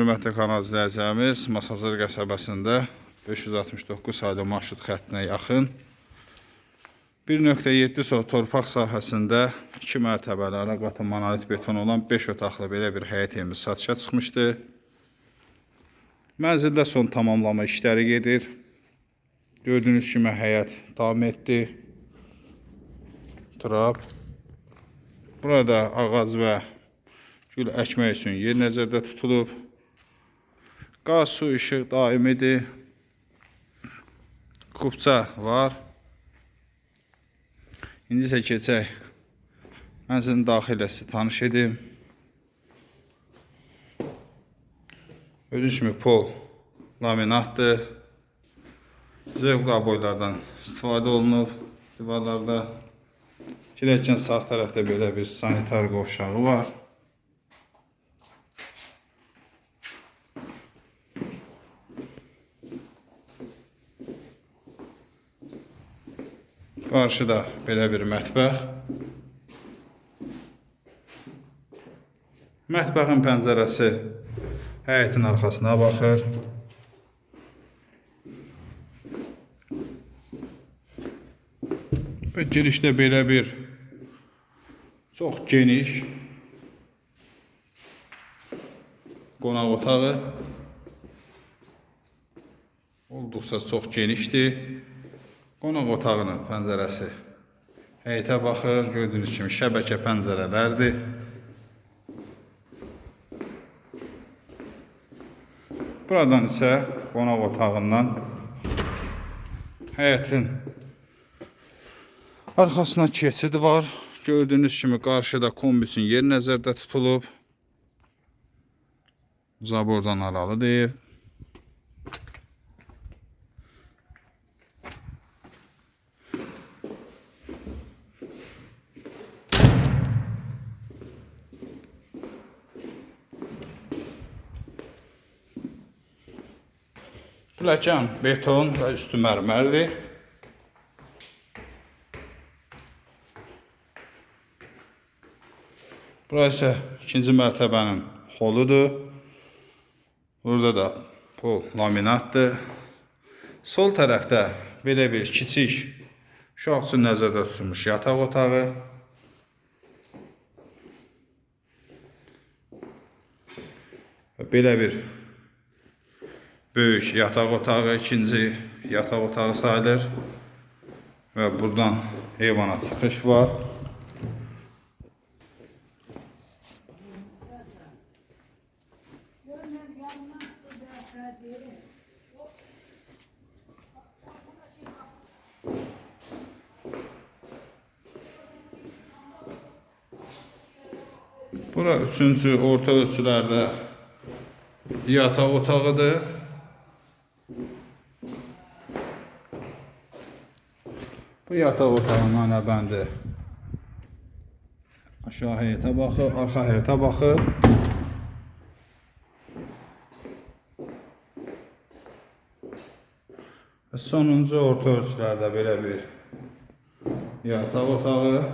Hörmətli kanal izləyicilərimiz, Masazır qəsəbəsində 569 saylı marşrut xəttinə yaxın 1.7 sot torpaq sahəsində 2 mərtəbəli ara qatı monolit beton olan 5 otaqlı belə bir həyət evimiz satışa çıxmışdı. Mənzildə son tamamlama işləri gedir. Gördüyünüz kimi həyət davam etdi. Trap. Burada ağac və gül əkmək üçün yer nəzərdə tutulub. Qaz, su, işıq daimidir. Kupça var. İndi isə keçək. Mənzilin daxiləsi tanış edim. Gördüyünüz kimi pol laminatdır. Zövq boylardan istifadə olunub divarlarda. Girərkən sağ tərəfdə belə bir sanitar qovşağı var. Qarşıda belə bir mətbəx. Mətbəxin pəncərəsi həyətin arxasına baxır. Və girişdə belə bir çox geniş qonaq otağı olduqca çox genişdir. Qonaq otağının pəncərəsi həyətə baxır. Gördüyünüz kimi şəbəkə pəncərələrdir. Buradan isə qonaq otağından həyətin arxasına keçid var. Gördüyünüz kimi qarşıda kombi üçün yer nəzərdə tutulub. Zabordan aralıdır. Pləkan beton və üstü mərmərdir. Bura isə ikinci mərtəbənin holudur. Burada da pol laminatdır. Sol tərəfdə belə bir kiçik uşaq üçün nəzərdə tutulmuş yataq otağı. Belə bir böyük yataq otağı, ikinci yataq otağı sayılır. Və buradan heyvana çıxış var. Bura üçüncü orta ölçülərdə yataq otağıdır. Bu yataq otağından əbəndi aşağı həyətə baxır, arxa həyətə baxır. Sonuncu orta ölçülərdə belə bir yataq otağı.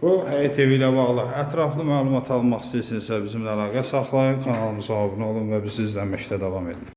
Bu həyət evi ilə bağlı ətraflı məlumat almaq istəyirsinizsə bizimlə əlaqə saxlayın, kanalımıza abunə olun və bizi izləməkdə davam edin.